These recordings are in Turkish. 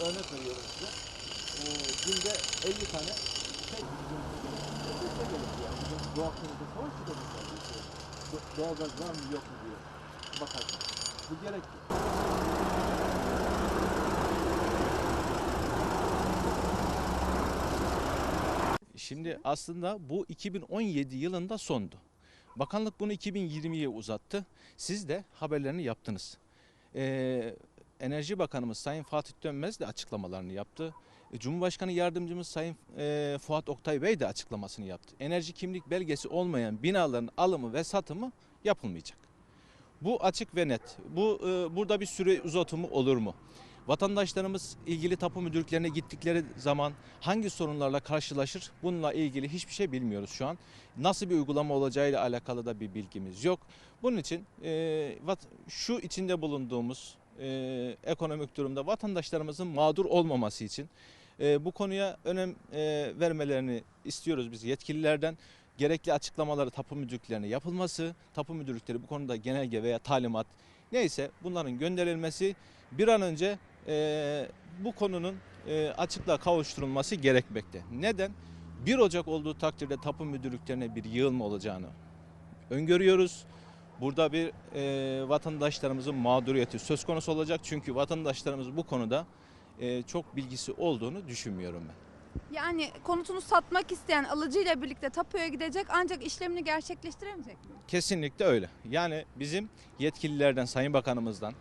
örnek veriyorum size. Ee, günde 50 tane şey gelir yani. Doğalgaz var mı yok mu diye bakarsan. Bu gerek Şimdi aslında bu 2017 yılında sondu. Bakanlık bunu 2020'ye uzattı. Siz de haberlerini yaptınız. Ee, Enerji Bakanımız Sayın Fatih Dönmez de açıklamalarını yaptı. E, Cumhurbaşkanı Yardımcımız Sayın e, Fuat Oktay Bey de açıklamasını yaptı. Enerji kimlik belgesi olmayan binaların alımı ve satımı yapılmayacak. Bu açık ve net. Bu e, burada bir süre uzatımı olur mu? Vatandaşlarımız ilgili tapu müdürlüklerine gittikleri zaman hangi sorunlarla karşılaşır? Bununla ilgili hiçbir şey bilmiyoruz şu an. Nasıl bir uygulama olacağıyla alakalı da bir bilgimiz yok. Bunun için e, şu içinde bulunduğumuz e, ekonomik durumda vatandaşlarımızın mağdur olmaması için e, bu konuya önem vermelerini istiyoruz biz yetkililerden. Gerekli açıklamaları tapu müdürlüklerine yapılması, tapu müdürlükleri bu konuda genelge veya talimat neyse bunların gönderilmesi bir an önce e, bu konunun e, açıklığa kavuşturulması gerekmekte. Neden? 1 Ocak olduğu takdirde tapu müdürlüklerine bir yığılma olacağını öngörüyoruz. Burada bir e, vatandaşlarımızın mağduriyeti söz konusu olacak. Çünkü vatandaşlarımız bu konuda e, çok bilgisi olduğunu düşünmüyorum ben. Yani konutunu satmak isteyen alıcıyla birlikte tapuya gidecek ancak işlemini gerçekleştiremeyecek mi? Kesinlikle öyle. Yani bizim yetkililerden, Sayın Bakanımızdan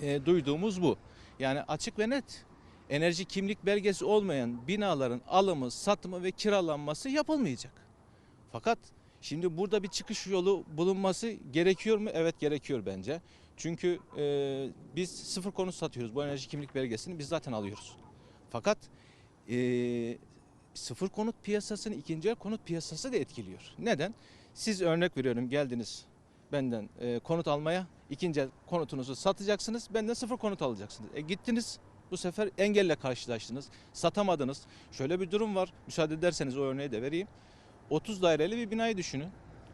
e, duyduğumuz bu. Yani açık ve net. Enerji kimlik belgesi olmayan binaların alımı, satımı ve kiralanması yapılmayacak. Fakat şimdi burada bir çıkış yolu bulunması gerekiyor mu? Evet gerekiyor bence. Çünkü e, biz sıfır konut satıyoruz. Bu enerji kimlik belgesini biz zaten alıyoruz. Fakat e, sıfır konut piyasasını ikinci el konut piyasası da etkiliyor. Neden? Siz örnek veriyorum geldiniz benden e, konut almaya. ikinci konutunuzu satacaksınız. Benden sıfır konut alacaksınız. E, gittiniz bu sefer engelle karşılaştınız. Satamadınız. Şöyle bir durum var. Müsaade ederseniz o örneği de vereyim. 30 daireli bir binayı düşünün.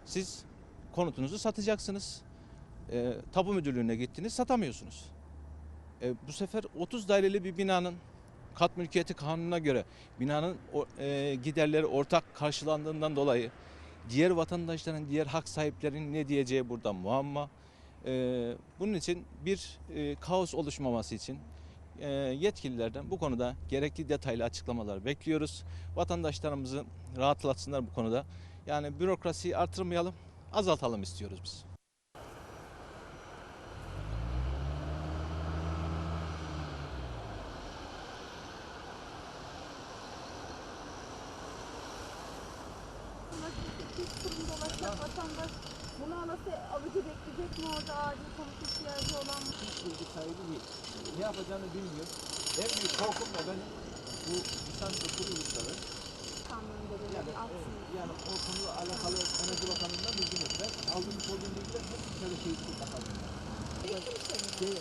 Siz konutunuzu satacaksınız. E, tapu müdürlüğüne gittiniz satamıyorsunuz. E, bu sefer 30 daireli bir binanın kat mülkiyeti kanununa göre binanın e, giderleri ortak karşılandığından dolayı diğer vatandaşların, diğer hak sahiplerinin ne diyeceği burada muamma. E, bunun için bir e, kaos oluşmaması için e, yetkililerden bu konuda gerekli detaylı açıklamalar bekliyoruz. Vatandaşlarımızı rahatlatsınlar bu konuda. Yani bürokrasiyi artırmayalım, azaltalım istiyoruz biz. Hiç kurum dolaşacak vatandaş bunu nasıl alıcı bekleyecek mi orada acil konut ihtiyacı olan mı? hiç bilgi sahibi değil. Ne yapacağını bilmiyor. En büyük korkum da benim bu lisanslı kuruluşları Kanunları yani, e, aksın. yani o konuyla alakalı Enerji Bakanlığı'ndan bilgi yok. Ben aldığım sorduğum bilgiler hep şöyle şey bakalım. Peki bir şey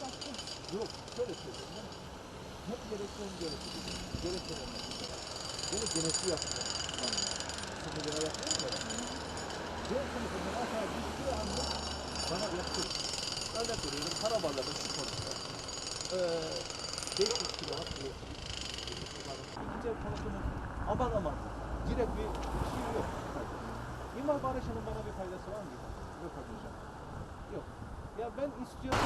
sattı. yok şöyle söyleyeyim ben. Hep gereklerini gerekiyor. Gereklerini Böyle gerekli yapacağım. Şimdi lira yapıyorum ya. Diğer sınıfından aşağı düştüğü anda bana yaklaşık. Örnek veriyorum para bağladım şu konuda. Ee, 500 kilowatt elektrik. El konusunun aman aman direkt bir şey yok. İmar barışının bana bir faydası var mı? Yok arkadaşlar. Yok. Ya ben istiyorum.